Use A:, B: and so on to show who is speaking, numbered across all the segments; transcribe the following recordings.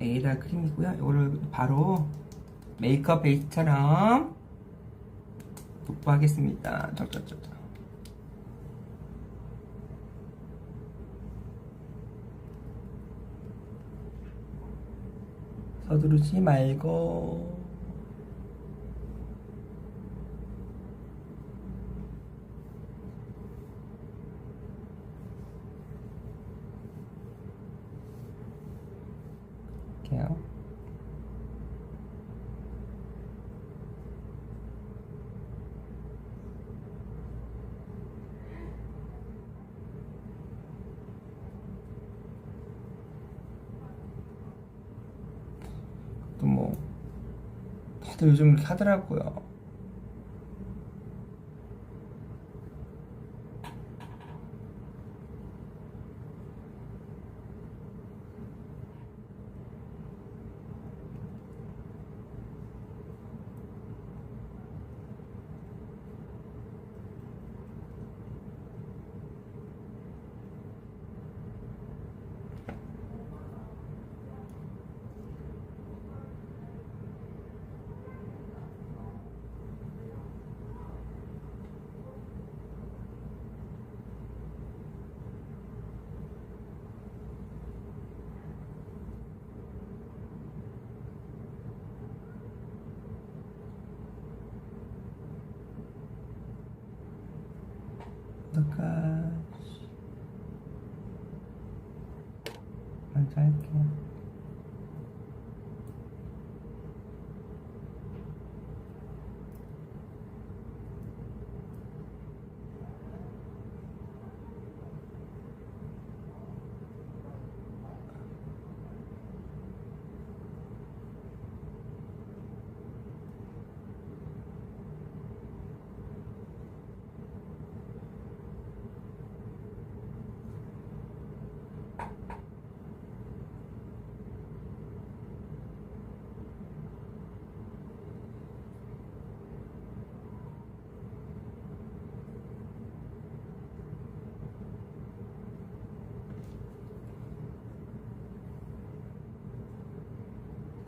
A: 에이다 크림이고요. 이거를 바로 메이크업 베이스처럼 도포하겠습니다. 쩍쩍쩍. 서두르지 말고 이렇게요. 또 뭐 요즘 이렇게 하더라고요. 어떨까? 먼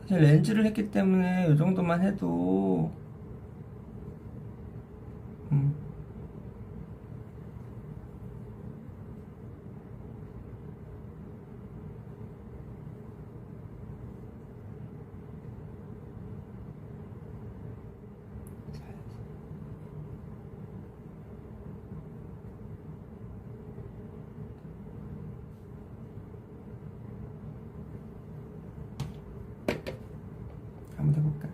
A: 렌즈를 했기 때문에 이 정도만 해도 음, 한번 해볼까?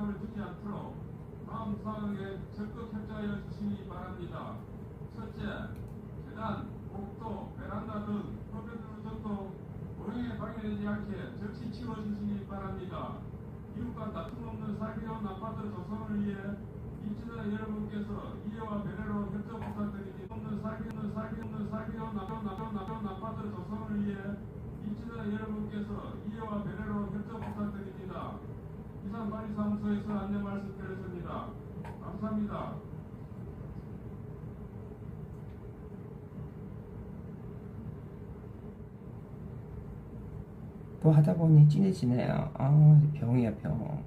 B: 불편함을 주지 않도록 다음 사항에 적극 협조하여 주시기 바랍니다. 첫째, 계단, 복도, 베란다 등 정도 오행에 방해되지 않게 적시 치워주시기 바랍니다. 이웃간 다툼 없는 살기로운 아파트 조성을 위해 입주자 여러분께서 이해와 배려로 협조 부탁드립니다. 없는 살기 없는 살기 없는 살기로운 아파트 조성을 위해 입주자 여러분께서 이해와 배려로 협조 부탁드립니 다. 이상 관리사무소에서 안내 말씀드렸습니다. 감사합니다.
A: 또 하다 보니 진해지네요. 아, 병이야, 병.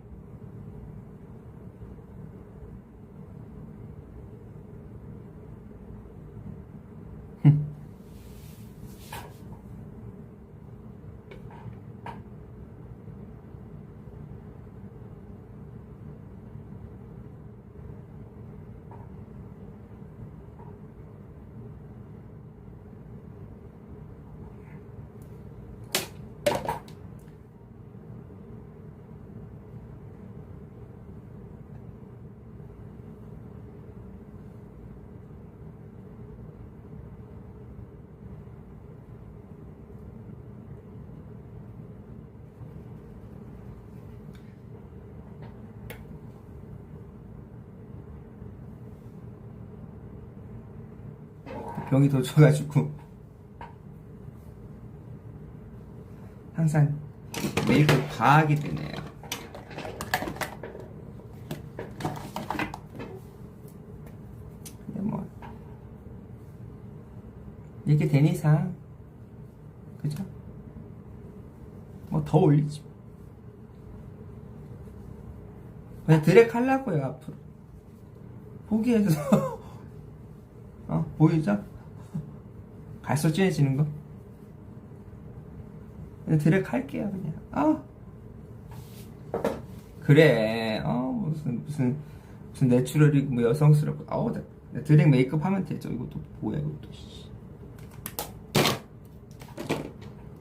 A: 병이 도져가지고 항상 메이크업 다 하게 되네요. 근데 뭐 이렇게 된 이상 그죠? 뭐 더 올리지. 그냥 드랙 하려고요 앞으로. 포기해서 어 보이죠? 갈수록 진해지는 거. 그냥 드랙 할게요 그냥. 아 그래. 어 무슨 무슨 무슨 내추럴이고 뭐 여성스럽고. 아우 나, 나 드랙 메이크업 하면 되죠. 이것도 뭐야 이것도. 씨.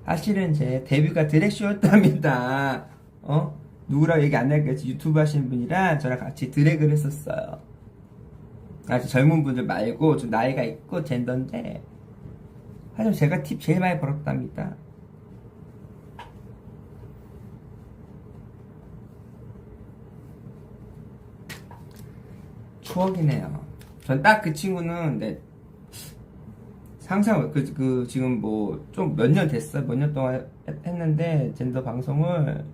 A: 사실은 제 데뷔가 드랙쇼였답니다. 어? 누구랑 얘기 안 할겠지 유튜브 하시는 분이랑 저랑 같이 드랙을 했었어요. 아주 젊은 분들 말고 좀 나이가 있고 젠더인데 사실 제가 팁 제일 많이 벌었답니다. 추억이네요. 전 딱 그 친구는 네, 상상 그, 그 지금 뭐 좀 몇 년 됐어 몇 년 동안 했- 했는데 젠더 방송을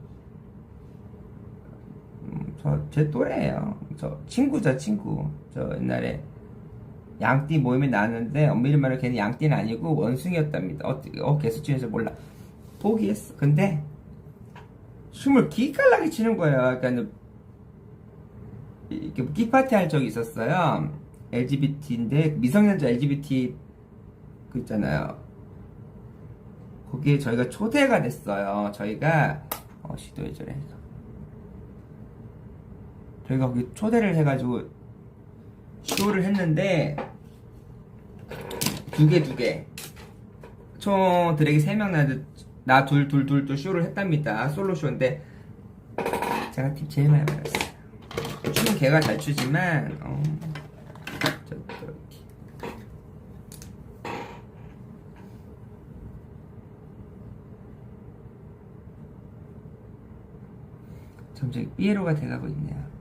A: 음, 저제 또래예요 저 친구죠 친구 저 옛날에 양띠 모임에 나왔는데 엄밀히 말하면 걔는 양띠는 아니고 원숭이였답니다 어떻게 어 개수치에서 몰라 포기했어 근데 춤을 기깔나게 추는 거예요 그러니까 이렇게 끼파티 할 적이 있었어요 LGBT인데 미성년자 LGBT 그 있잖아요. 거기에 저희가 초대가 됐어요. 저희가 어 시도해 줘래. 저희가 거기 초대를 해가지고 쇼를 했는데 두 개 두 개. 총 드랙이 세명 나나 둘 둘 둘 둘 쇼를 했답니다. 솔로 쇼인데 제가 팁 제일 많이 받았어요. 춤은 걔가 잘 추지만 어, 저. 점점 삐에로가 돼가고 있네요.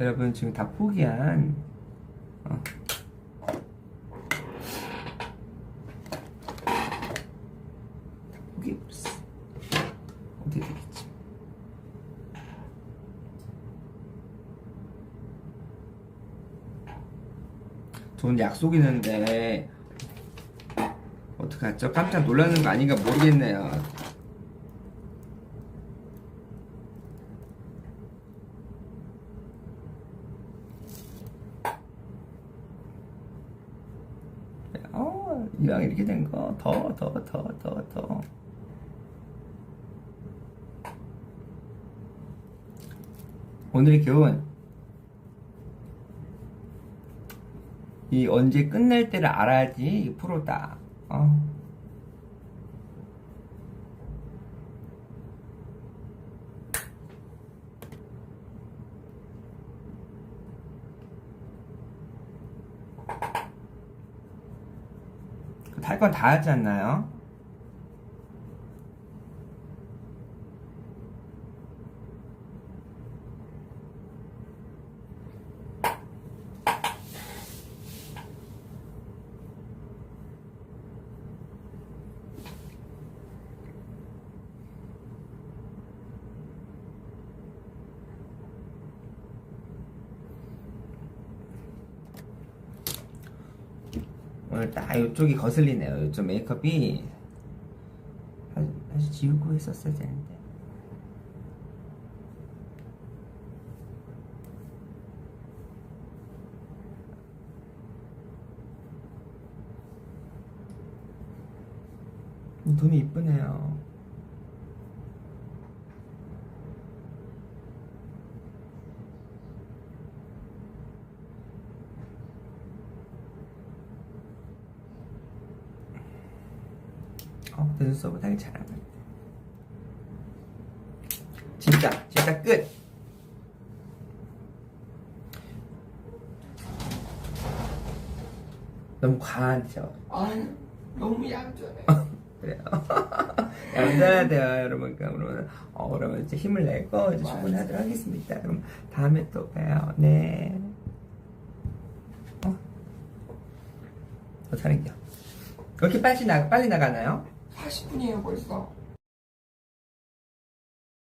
A: 여러분 지금 다 포기한 어. 다 포기해버렸어. 어떻게 되겠지? 좋은 약속 있는데 어떡하죠? 깜짝 놀라는 거 아닌가 모르겠네요. 어, 이왕 이렇게 된 거 더 더 더 더 더. 오늘의 교훈. 이 언제 끝낼 때를 알아야지 이 프로다. 어. 할 건 다 하지 않나요? 오늘 딱 이쪽이 거슬리네요. 이쪽 메이크업이 사실 지우고 했었어야 되는데. 눈이 이쁘네요. 어, 눈썹을 되게 잘하고 진짜 진짜 끝. 너무 과하죠?
C: 아 너무 얌전해.
A: 어, 그래요? 얌전해야 돼요 여러분. 그러면 어, 그러면 이제 힘을 내고 이제 충분하도록 하겠습니다. 그럼 다음에 또 봬요. 네. 어? 더 잘했죠? 그렇게 빨리, 나, 빨리 나가나요?
C: 40분이에요 벌써